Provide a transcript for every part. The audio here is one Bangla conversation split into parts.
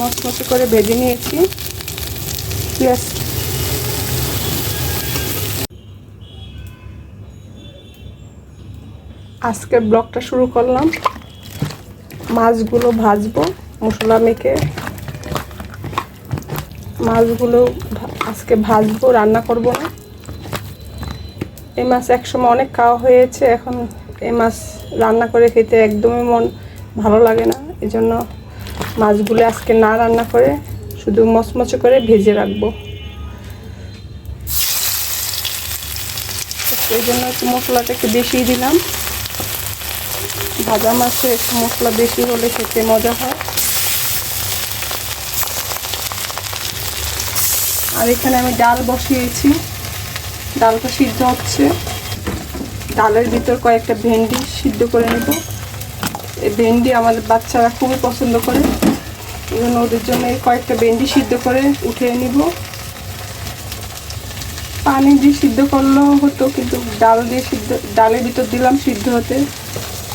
মচমচে করে ভেজে নিয়েছি। পেঁয়াজ আজকে ব্লগটা শুরু করলাম। মাছগুলো ভাজবো, মশলা মেখে। মাছগুলো আজকে ভাজবো, রান্না করব না। এই মাছ একসময় অনেক খাওয়া হয়েছে, এখন এই মাছ রান্না করে খেতে একদমই মন ভালো লাগে না। এই জন্য মাছগুলো আজকে না রান্না করে শুধু মচমচে করে ভেজে রাখব। এই জন্য একটু মশলাটা একটু বেশি দিলাম। ভাজা মাছে একটু মশলা বেশি হলে খেতে মজা হয়। আর এখানে আমি ডাল বসিয়েছি। ডালটা সিদ্ধ হচ্ছে। ডালের ভিতর কয়েকটা ভেন্ডি সিদ্ধ করে নেব। এই ভেন্ডি আমাদের বাচ্চারা খুবই পছন্দ করে। এই জন্য ওদের জন্য কয়েকটা ভেন্ডি সিদ্ধ করে উঠিয়ে নিব। পানি দিয়ে সিদ্ধ করলেও হতো, কিন্তু ডাল দিয়ে সিদ্ধ, ডালের ভিতর দিলাম সিদ্ধ হতে।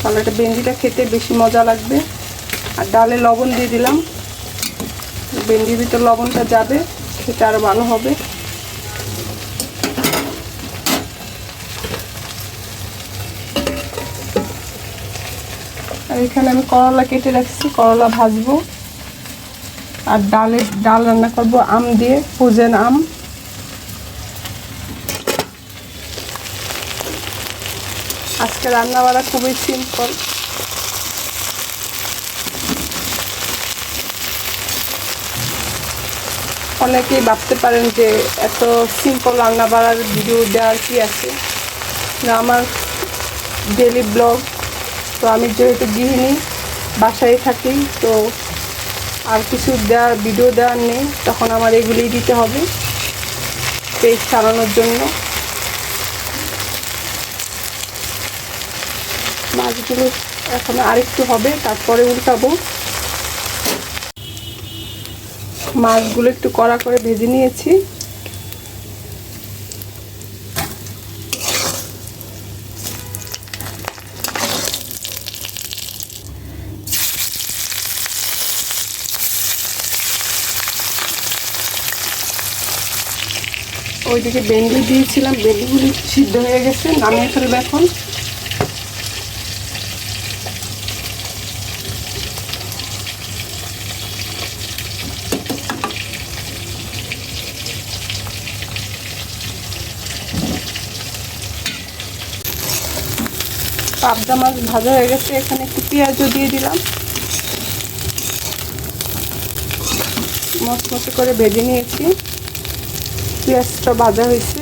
তাহলে এটা ভেন্ডিটা খেতে বেশি মজা লাগবে। আর ডালে লবণ দিয়ে দিলাম। ভেন্ডির ভিতর লবণটা যাবে, খেতে আরও ভালো হবে। আর এখানে আমি করলা কেটে রাখছি, করলা ভাজবো। আর ডালে, ডাল রান্না করব আম দিয়ে, ফ্রোজেন আম। আজকে রান্না বাড়া খুবই সিম্পল। অনেকেই ভাবতে পারেন যে এত সিম্পল রান্না বাড়ার ভিডিও দেওয়ার কি আছে? আমার ডেলি ব্লগ তো আমি যেহেতু গৃহিণী, বাসায় থাকি, তো আর কিছু দেওয়ার ভিডিও দেওয়ার নেই, তখন আমার এগুলিই দিতে হবে, পেজ চালানোর জন্য। মাছগুলো এখন আরেকটু হবে, তারপরে উল্টাবো। মাছগুলো একটু কড়া করে ভেজে নিয়েছি। ওইদিকে ভেন্ডি দিয়েছিলাম, ভেন্ডিগুলি সিদ্ধ হয়ে গেছে, নামিয়ে ফেলবে এখন। পাবদা মাছ ভাজা হয়ে গেছে, এখানে একটু পেঁয়াজও দিয়ে দিলাম। মচমচে করে ভেজে নিয়েছি। পেঁয়াজটা ভাজা হয়েছে।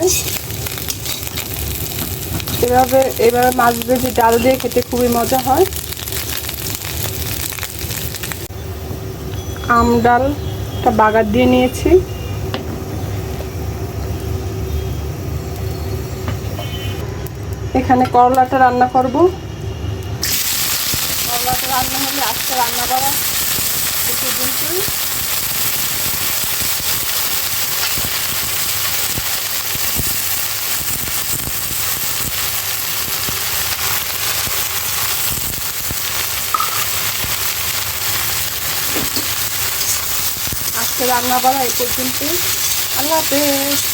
এভাবে এভাবে মাছ ভেজে ডাল দিয়ে খেতে খুবই মজা হয়। আম ডালটা বাগার দিয়ে নিয়েছি। এখানে করলাটা রান্না করব। করলাটা রান্না হলে আজকে রান্না করা রান্না করা এই পর্যন্তই। আল্লাহ হাফেজ।